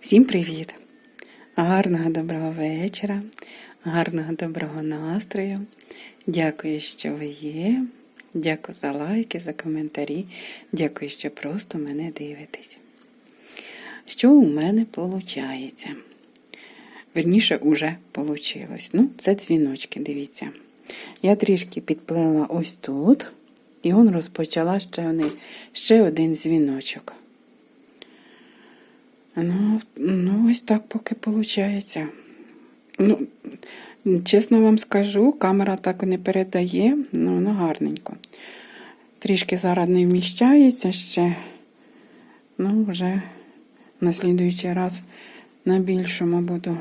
Всім привіт! Гарного доброго вечора, гарного доброго настрою. Дякую, що ви є. Дякую за лайки, за коментарі. Дякую, що просто мене дивитесь. Що у мене виходить? Верніше, уже вийшло. Ну, це дзвіночки, дивіться. Я трішки підплела ось тут, і он розпочала ще ще один дзвіночок. Ну, ось так поки виходить. Ну, чесно вам скажу, камера так не передає, ну воно гарненько. Трішки зараз не вміщається ще. Ну, вже на слідуючий раз на більшому буду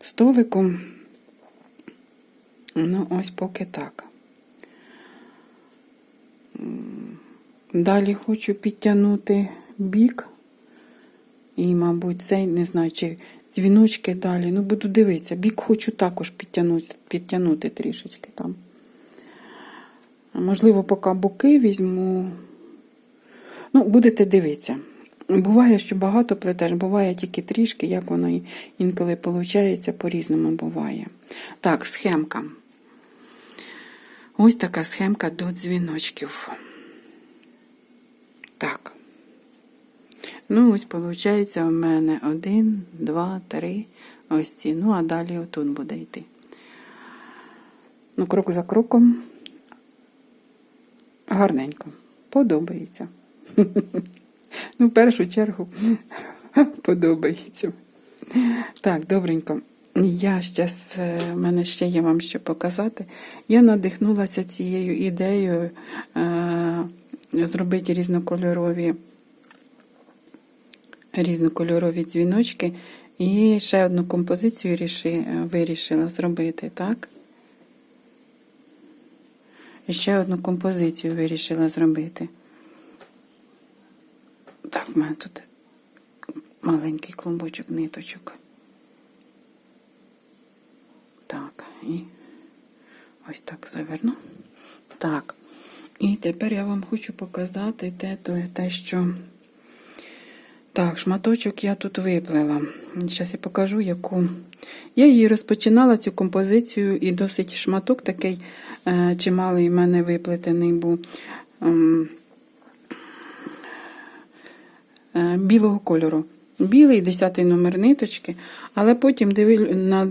столику. Ну, ось поки так. Далі хочу підтягнути бік. І, мабуть, цей, не знаю, чи дзвіночки далі. Ну, буду дивитися. Бік хочу також підтягнути, підтягнути трішечки там. Можливо, поки боки візьму. Ну, будете дивитися. Буває, що багато плетеш, буває тільки трішки, як воно інколи виходить, по-різному буває. Так, схемка. Ось така схемка до дзвіночків. Так. Ну, ось, виходить, у мене один, два, три. Ось ці. Ну, а далі отут буде йти. Ну, крок за кроком. Гарненько. Подобається. Ну, в першу чергу подобається. Так, добренько. Я зараз, в мене ще є вам що показати. Я надихнулася цією ідеєю е, зробити різнокольорові різнокольорові дзвіночки. І ще одну композицію ріши, вирішила зробити, так? І ще одну композицію вирішила зробити. Так, в мене тут маленький клумбочок ниточок. Так, і ось так заверну. Так. І тепер я вам хочу показати те, те що. Так, шматочок я тут виплела. Зараз я покажу, яку. Я її розпочинала, цю композицію, і досить шматок такий е, чималий в мене виплетений був ем, е, білого кольору. Білий, 10 номер ниточки, але потім дивлю, на,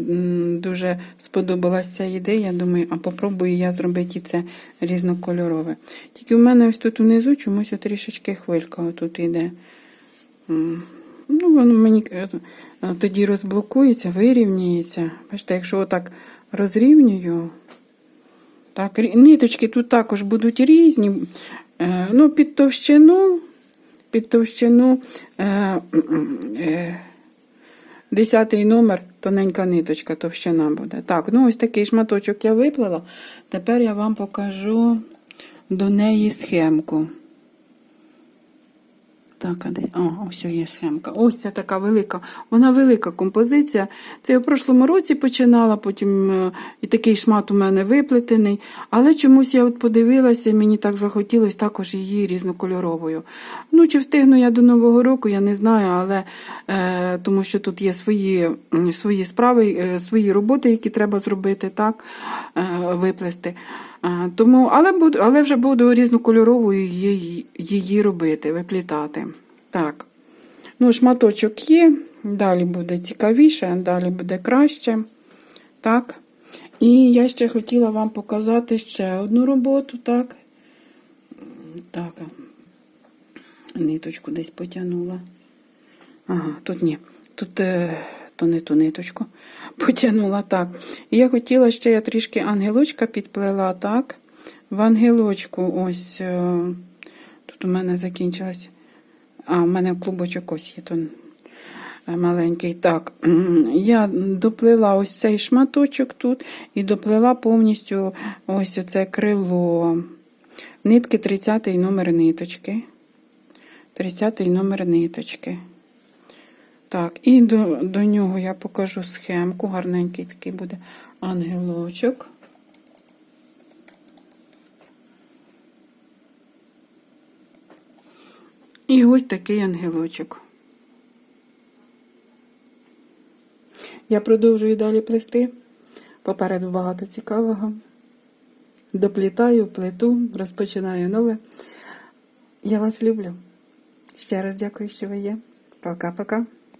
дуже сподобалась ця ідея. Думаю, а попробую я зробити це різнокольорове. Тільки в мене ось тут внизу чомусь трішечки хвилька отут йде. Ну, воно мені е, тоді розблокується, вирівнюється. Бачите, якщо отак розрівнюю, так, ниточки тут також будуть різні. Е, ну, під товщину, під товщину е, е, десятий номер, тоненька ниточка, товщина буде. Так, ну ось такий шматочок я виплела. Тепер я вам покажу до неї схемку. Так, а де? О, ось є схемка. Ось ця така велика. Вона велика композиція. Це я в прошлому році починала, потім е, і такий шмат у мене виплетений. Але чомусь я от подивилася, і мені так захотілося також її різнокольоровою. Ну, чи встигну я до Нового року, я не знаю, але е, тому що тут є свої свої справи, е, свої роботи, які треба зробити, так, е, виплести. Тому, Але буду, але вже буду різнокольоровою її, її робити, виплітати. Так. Ну, Шматочок є, далі буде цікавіше, далі буде краще. Так. І я ще хотіла вам показати ще одну роботу. Так. Так. Ниточку десь потягнула. Ага, тут ні. Тут е, то не ту ниточку потягнула так. І я хотіла ще я трішки ангелочка підплела, так. В ангелочку ось е, тут у мене закінчилась. А, у мене клубочок ось є тут маленький. Так, я доплела ось цей шматочок тут і доплела повністю ось це крило. Нитки 30 номер ниточки. 30 номер ниточки. Так, і до до нього я покажу схемку. Гарненький такий буде ангелочок. І ось такий ангелочок. Я продовжую далі плести. Попереду багато цікавого. Доплітаю, плету, розпочинаю нове. Я вас люблю. Ще раз дякую, що ви є. Пока-пока.